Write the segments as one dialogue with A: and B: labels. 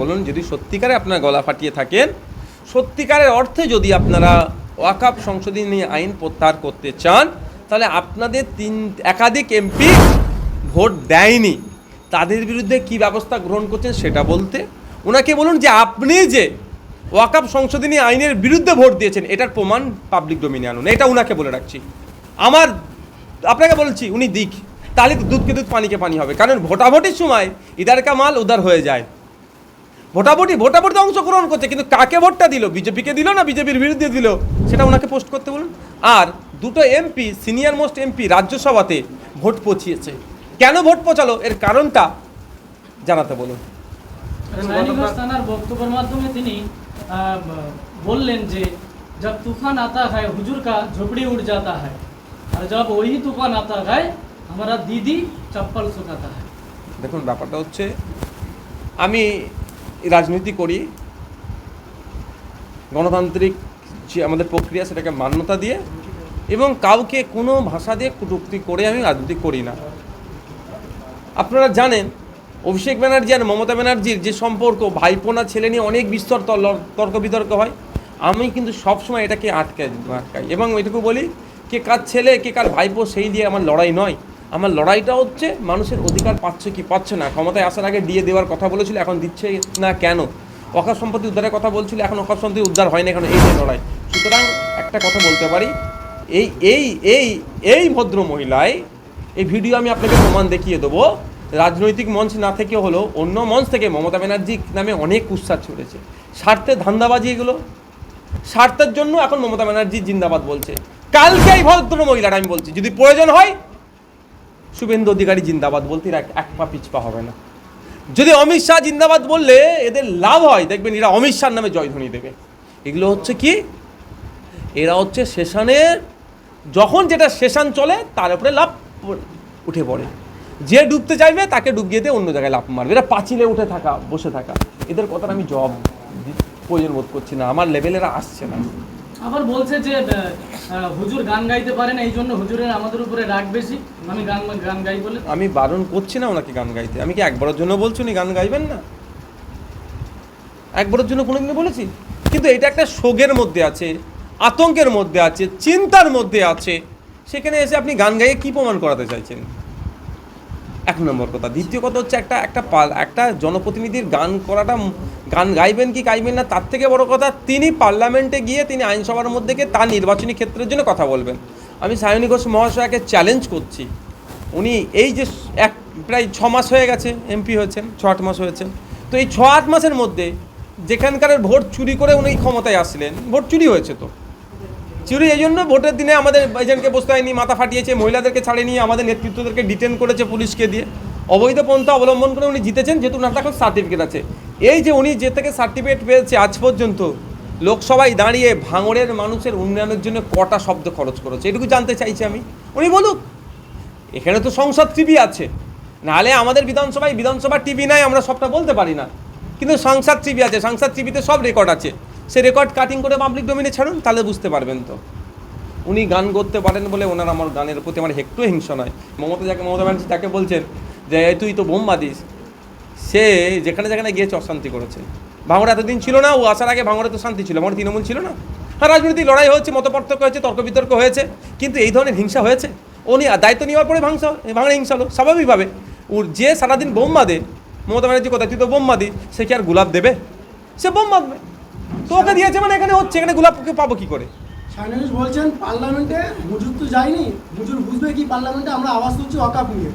A: বলুন, যদি সত্যিকারে আপনার গলা ফাটিয়ে থাকেন, সত্যিকারের অর্থে যদি আপনারা ওয়াকাপ সংশোধনী আইন প্রত্যাহার করতে চান, তাহলে আপনাদের তিন, একাধিক এমপি ভোট দেয়নি। তাদের বিরুদ্ধে কি ব্যবস্থা গ্রহণ করছেন সেটা বলতে, ওনাকে বলুন যে আপনি যে ওয়াকাপ সংশোধনী আইনের বিরুদ্ধে ভোট দিয়েছেন, এটার প্রমাণ পাবলিক ডোমিনে আনুন। এটা ওনাকে বলে রাখছি। আমার, আপনাকে বলছি, উনি দিক। তাহলে দুধকে দুধ পানিকে পানি হবে। কারণ ভোটাভুটির সময় ইদার কা মাল উদার হয়ে যায়। ভোটাভুটি ভোটাভুটিতে অংশগ্রহণ করছে কিন্তু কাকে ভোটটা দিল বিজেপিকে দিল না বিজেপির বিরুদ্ধে দিল সেটা ওনাকে পোস্ট করতে বলুন আর দুটো এমপি সিনিয়র মোস্ট এমপি রাজ্যসভাতে ভোট পচিয়েছে কেন ভোট পচালো এর কারণটা জানাতে বলুন
B: রানীগঞ্জ থানার বক্তব্যের মাধ্যমে তিনি আহ, বললেন যে जब तूफान आता है हुजूर का झोपड़ी उड़ जाता है और जब वही तूफान आता है हमारा दीदी चप्पल सुखाता है
A: দেখুন ব্যাপারটা হচ্ছে আমি রাজনীতি করি, গণতান্ত্রিক যে আমাদের প্রক্রিয়া সেটাকে মান্যতা দিয়ে এবং কাউকে কোনো ভাষা দিয়ে কটূক্তি করে আমি রাজনীতি করি না। আপনারা জানেন, অভিষেক ব্যানার্জি আর মমতা ব্যানার্জির যে সম্পর্ক ভাইপোনা ছেলে নিয়ে অনেক বিস্তর তর্ক বিতর্ক হয়। আমি কিন্তু সবসময় এটাকে আটকাই আটকাই এবং এটুকু বলি, কে কার ছেলে, কে কার ভাইপো, সেই দিয়ে আমার লড়াই নয়। আমার লড়াইটা হচ্ছে মানুষের অধিকার পাচ্ছে কি পাচ্ছে না। ক্ষমতায় আসার আগে দিয়ে দেওয়ার কথা বলেছিল, এখন দিচ্ছে না কেন? অকাশ সম্পত্তি উদ্ধারের কথা বলছিল, এখন অকাশ সম্পত্তি উদ্ধার হয় না এখন এই লড়াই। সুতরাং একটা কথা বলতে পারি, এই এই এই এই ভদ্র মহিলায় এই ভিডিও আমি আপনাকে প্রমাণ দেখিয়ে দেবো। রাজনৈতিক মঞ্চ না থেকে হলো অন্য মঞ্চ থেকে মমতা ব্যানার্জি নামে অনেক উৎসাহ ছড়েছে। স্বার্থে ধান্দাবাজি এগুলো। স্বার্থের জন্য এখন মমতা ব্যানার্জি জিন্দাবাদ বলছে। কালকে এই ভদ্র মহিলাটা আমি বলছি, যদি প্রয়োজন হয় শুভেন্দু অধিকারী জিন্দাবাদ বলতে এরা এক পা পিছপা হবে না। যদি অমিত শাহ জিন্দাবাদ বললে এদের লাভ হয়, দেখবেন এরা অমিত শাহর নামে জয়ধ্বনি দেবে। এগুলো হচ্ছে কি? এরা হচ্ছে সেশনের যখন যেটা সেশন চলে, তার উপরে লাভ উঠে পড়ে। যে ডুবতে চাইবে, তাকে ডুবিয়ে দিয়ে অন্য জায়গায় লাভ মারবে। এরা পাঁচিলে উঠে থাকা, বসে থাকা। এদের কথার আমি জব প্রয়োজন বোধ করছি না। আমার লেভেলেরা আসছে না।
B: আবার বলছে যে হুজুর গান গাইতে পারে না এই জন্য হুজুরের আমাদের উপরে রাগ বেশি। আমি গান গান গাই বলে
A: আমি বারণ করছি না ওনাকে গান গাইতে। আমি কি একবারের জন্য বলছি উনি গান গাইবেন না? একবারের জন্য কোনোদিনও বলেছি? কিন্তু এটা একটা শোকের মধ্যে আছে, আতঙ্কের মধ্যে আছে, চিন্তার মধ্যে আছে। সেখানে এসে আপনি গান গাইয়ে কী প্রমাণ করাতে চাইছেন? এক নম্বর কথা। দ্বিতীয় কথা হচ্ছে একটা একটা একটা জনপ্রতিনিধির গান করাটা গান গাইবেন কি গাইবেন না, তার থেকে বড় কথা তিনি পার্লামেন্টে গিয়ে তিনি আইনসভার মধ্যে গিয়ে তার নির্বাচনী ক্ষেত্রের জন্য কথা বলবেন। আমি সায়নী ঘোষ মহাশয়কে চ্যালেঞ্জ করছি। উনি এই যে এক, প্রায় ছ মাস হয়ে গেছে এমপি হয়েছেন, ছ আট মাস হয়েছেন। তো এই ছ আট মাসের মধ্যে যেখানকার ভোট চুরি করে উনি ক্ষমতায় আসলেন, ভোট চুরি হয়েছে তো। চুরি, এই জন্য ভোটের দিনে আমাদের এজেন্টকে বসতে হয়নি, মাথা ফাটিয়েছে, মহিলাদেরকে ছাড়ে নিয়ে আমাদের নেতৃত্বদেরকে ডিটেন করেছে পুলিশকে দিয়ে। অবৈধ পন্থা অবলম্বন করে উনি জিতেছেন, যেহেতু ওনার এখন সার্টিফিকেট আছে। এই যে উনি যে থেকে সার্টিফিকেট পেয়েছে আজ পর্যন্ত, লোকসভায় দাঁড়িয়ে ভাঙড়ের মানুষের উন্নয়নের জন্য কটা শব্দ খরচ করেছে, এটুকু জানতে চাইছি আমি। উনি বলুক, এখানে তো সংসদ টিভি আছে, নাহলে আমাদের বিধানসভায় বিধানসভা টিভি নাই, আমরা সবটা বলতে পারি না। কিন্তু সংসদ টিভি আছে, সংসদ টিভিতে সব রেকর্ড আছে। সে রেকর্ড কাটিং করে পাবলিক ডোমিনে ছাড়ুন, তাহলে বুঝতে পারবেন তো। উনি গান করতে পারেন বলে ওনার আমার গানের প্রতি আমার একটু হিংসা নয়। মমতা যাকে মমতা ব্যানার্জি তাকে বলছেন যে তুই তো বোম্বা দিস সে যেখানে যেখানে গিয়েছে অশান্তি করেছে। ভাঙড়ে এতদিন ছিল না, ও আসার আগে ভাঙড়া তো শান্তি ছিল আমার তৃণমূল ছিল না। হ্যাঁ রাজনৈতিক লড়াই হয়েছে, মতপার্থক্য হয়েছে, তর্ক বিতর্ক হয়েছে, কিন্তু এই ধরনের হিংসা হয়েছে। উনি দায়িত্ব নেওয়ার পরে ভাংসা ভাঙড়ে হিংসা হলো, স্বাভাবিকভাবে। ওর যে সারাদিন বোম্বা দে মমতা ব্যানার্জি কোথায়? তুই তো বোম্বা দিস সে কি আর গোলাপ দেবে? সে বোম বাঁধবে তো ওকে দিয়েছে মানে এখানে হচ্ছে, এখানে গোলাপকে পাবো কি করে?
C: সাইনালিস বলছেন, পার্লামেন্টে হুজুর তো যায়নি হুজুর বুঝবে কি পার্লামেন্টে আমরা আওয়াজ তুলছি অকাপ নিয়ে।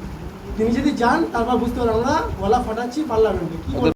C: তিনি যদি যান, তারপর বুঝতে পারবেন, আমরা গলা ফাটাচ্ছি পার্লামেন্টে। কি?